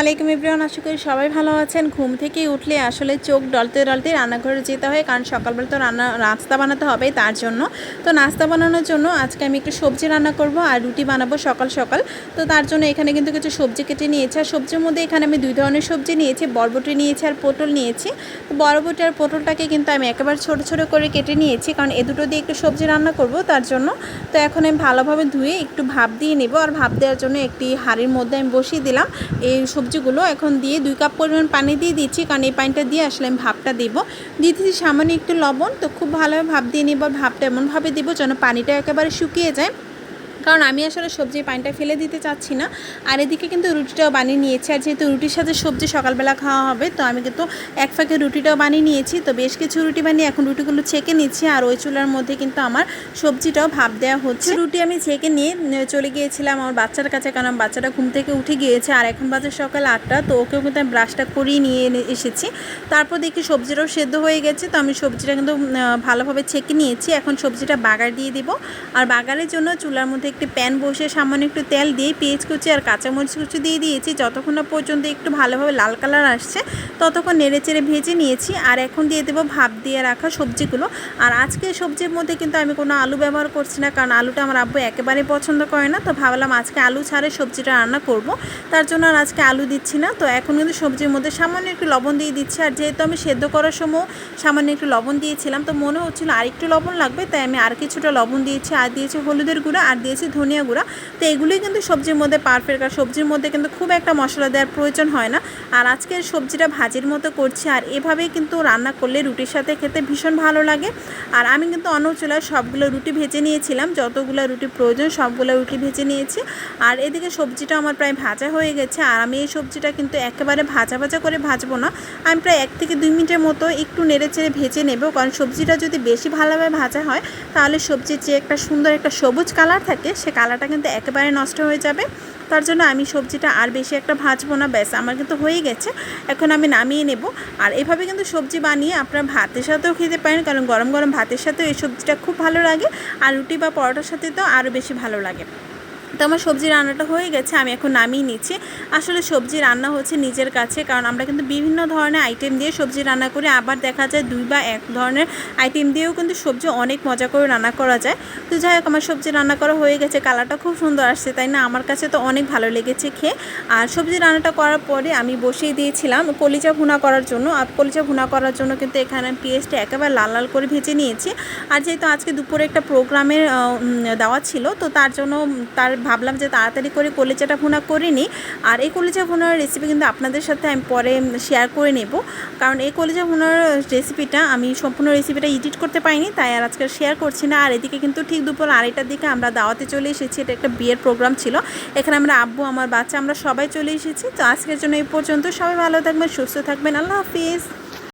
আলাইকুম ইব্রাহিম আশা করি সবাই ভালো আছেন। ঘুম থেকে উঠলে আসলে চোখ ডলতে ডলতে রান্নাঘরে যেতে হয়, কারণ সকালবেলা তো রান্না, নাস্তা বানাতে হবে তার জন্য। তো নাস্তা বানানোর জন্য আজকে আমি একটু সবজি রান্না করব আর রুটি বানাবো সকাল সকাল। তো তার জন্য এখানে কিন্তু কিছু সবজি কেটে নিয়েছি। আর সবজির মধ্যে এখানে আমি দুই ধরনের সবজি নিয়েছি, বরবটি নিয়েছি আর পটল নিয়েছি। তো বরবটি আর পটলটাকে কিন্তু আমি একেবারে ছোট ছোট করে কেটে নিয়েছি, কারণ এ দুটো দিয়ে একটু সবজি রান্না করব তার জন্য। তো এখন আমি ভালোভাবে ধুয়ে একটু ভাপ দিয়ে নেব, আর ভাপ দেওয়ার জন্য একটি হাঁড়ির মধ্যে আমি বসিয়ে দিলাম। এই সবজিগুলো এখন দিয়ে দুই কাপ পরিমাণ পানি দিয়ে দিচ্ছি, কারণ এই পানিটা দিয়ে আসলে আমি ভাপটা দিব। দিয়ে সামান্য একটু লবণ, তো খুব ভালোভাবে ভাপ দিয়ে নিব, ভাপটা এমনভাবে দিব যেন পানিটা একেবারে শুকিয়ে যায়। কারণ আমি আসলে সবজির পানিটা ফেলে দিতে চাচ্ছি না। আর এদিকে কিন্তু রুটিটাও বানিয়ে নিয়েছি। আর যেহেতু রুটির সাথে সবজি সকালবেলা খাওয়া হবে, তো আমি কিন্তু এক ফাঁকে রুটিটাও বানিয়ে নিয়েছি। তো বেশ কিছু রুটি বানিয়ে এখন রুটিগুলো ছেঁকে নিচ্ছি। আর ওই চুলার মধ্যে কিন্তু আমার সবজিটাও ভাব দেওয়া হচ্ছে। রুটি আমি ছেঁকে নিয়ে চলে গিয়েছিলাম আমার বাচ্চার কাছে। কারণ বাচ্চাটা ঘুম থেকে উঠে গিয়েছে। আর এখন বাজে সকাল আটটা। তো ওকেও কিন্তু আমি ব্রাশটা করিয়ে নিয়ে এসেছি। তারপর দেখি সবজিটাও সেদ্ধ হয়ে গেছে। তো আমি সবজিটা কিন্তু ভালোভাবে ছেঁকে নিয়েছি। এখন সবজিটা বাগার দিয়ে দিব। আর বাগারের জন্য চুলার মধ্যে একটি প্যান বসে সামান্য একটু তেল দিয়ে পেঁয়াজ কুচি আর কাঁচামরিচ কুচি দিয়ে দিয়েছি। যতক্ষণ না পর্যন্ত একটু ভালোভাবে লাল কালার আসছে, ততক্ষণ নেড়ে চেড়ে ভেজে নিয়েছি। আর এখন দিয়ে দেবো ভাপ দিয়ে রাখা সবজিগুলো। আর আজকে সবজির মধ্যে কিন্তু আমি কোনো আলু ব্যবহার করছি না, কারণ আলুটা আমার আব্বু একেবারেই পছন্দ করে না। তো ভাবলাম আজকে আলু ছাড়ে সবজিটা রান্না করব। তার জন্য আর আজকে আলু দিচ্ছি না। তো এখন কিন্তু সবজির মধ্যে সামান্য একটু লবণ দিয়ে দিচ্ছি। আর যেহেতু আমি সেদ্ধ করার সময় সামান্য একটু লবণ দিয়েছিলাম, তো মনে হচ্ছিল আর একটু লবণ লাগবে। তাই আমি আর কিছুটা লবণ দিয়েছি। আর দিয়েছি হলুদের গুঁড়া। আর দিয়েছি ধনিয়া গুঁড়া। তো এগুলোই কিন্তু সবজির মধ্যে পারফেক্ট আর সবজির মধ্যে কিন্তু খুব একটা মশলা দেওয়ার প্রয়োজন হয় না। আর আজকের সবজিটা ভাজির মতো করছি আর এভাবেই কিন্তু রান্না করলে রুটির সাথে খেতে ভীষণ ভালো লাগে। আর আমি কিন্তু অন্য চুলায় সবগুলো রুটি ভেজে নিয়েছিলাম, যতগুলো রুটি প্রয়োজন সবগুলো রুটি ভেজে নিয়েছি। আর এদিকে সবজিটা আমার প্রায় ভাজা হয়ে গেছে, আর আমি এই সবজিটা কিন্তু একেবারে ভাজা ভাজা করে ভাজবো না। আমি প্রায় এক থেকে দুই মিনিটের মতো একটু নেড়ে চেড়ে ভেজে নেব, কারণ সবজিটা যদি বেশি ভালোভাবে ভাজা হয়, তাহলে সবজির যে একটা সুন্দর একটা সবুজ কালার থাকে সে কালারটা কিন্তু একেবারে নষ্ট হয়ে যাবে। তার জন্য আমি সবজিটা আর বেশি একটা ভাজবো না, ব্যাস, আমার কিন্তু হয়ে গেছে। এখন আমি নামিয়ে নেব। আর এভাবে কিন্তু সবজি বানিয়ে আপনার ভাতের সাথেও খেতে পারেন, কারণ গরম গরম ভাতের সাথেও এই সবজিটা খুব ভালো লাগে। আর রুটি বা পরোটার সাথে তো আরও বেশি ভালো লাগে। তো আমার সবজি রান্নাটা হয়ে গেছে, আমি এখন নামিয়ে নিচ্ছি। আসলে সবজি রান্না হচ্ছে নিজের কাছে, কারণ আমরা কিন্তু বিভিন্ন ধরনের আইটেম দিয়ে সবজি রান্না করি। আবার দেখা যায় দুই বা এক ধরনের আইটেম দিয়েও কিন্তু সবজি অনেক মজা করে রান্না করা যায়। তো যাই হোক, আমার সবজি রান্না করা হয়ে গেছে, কালারটা খুব সুন্দর আসছে, তাই না? আমার কাছে তো অনেক ভালো লেগেছে খেয়ে। আর সবজি রান্নাটা করার পরে আমি বসিয়ে দিয়েছিলাম কলিজা ভুনা করার জন্য। আর কলিজা ভুনা করার জন্য কিন্তু এখানে পেঁয়াজটা একেবারে লাল লাল করে ভেজে নিয়েছি। আর যেহেতু আজকে দুপুরে একটা প্রোগ্রামের দেওয়া ছিল, তো তার জন্য, তার ভাবলাম যে তাড়াতাড়ি করে কলিচাটা ভুনা করে নিই। আর এই কলিচা ভুনার রেসিপি কিন্তু আপনাদের সাথে আমি পরে শেয়ার করে নেব। কারণ এই কলিচা ভুনার রেসিপিটা আমি সম্পূর্ণ রেসিপিটা এডিট করতে পারিনি, তাই আর আজকে শেয়ার করছি না। আর এদিকে কিন্তু ঠিক দুপুর আড়াইটার দিকে আমরা দাওয়াতে চলে এসেছি। এটা একটা বিয়ের প্রোগ্রাম ছিল। এখানে আমরা আব্বু, আমার বাচ্চা, আমরা সবাই চলে এসেছি। তো আজকের জন্য এই পর্যন্ত। সবাই ভালো থাকবেন, সুস্থ থাকবেন। আল্লাহ হাফিজ।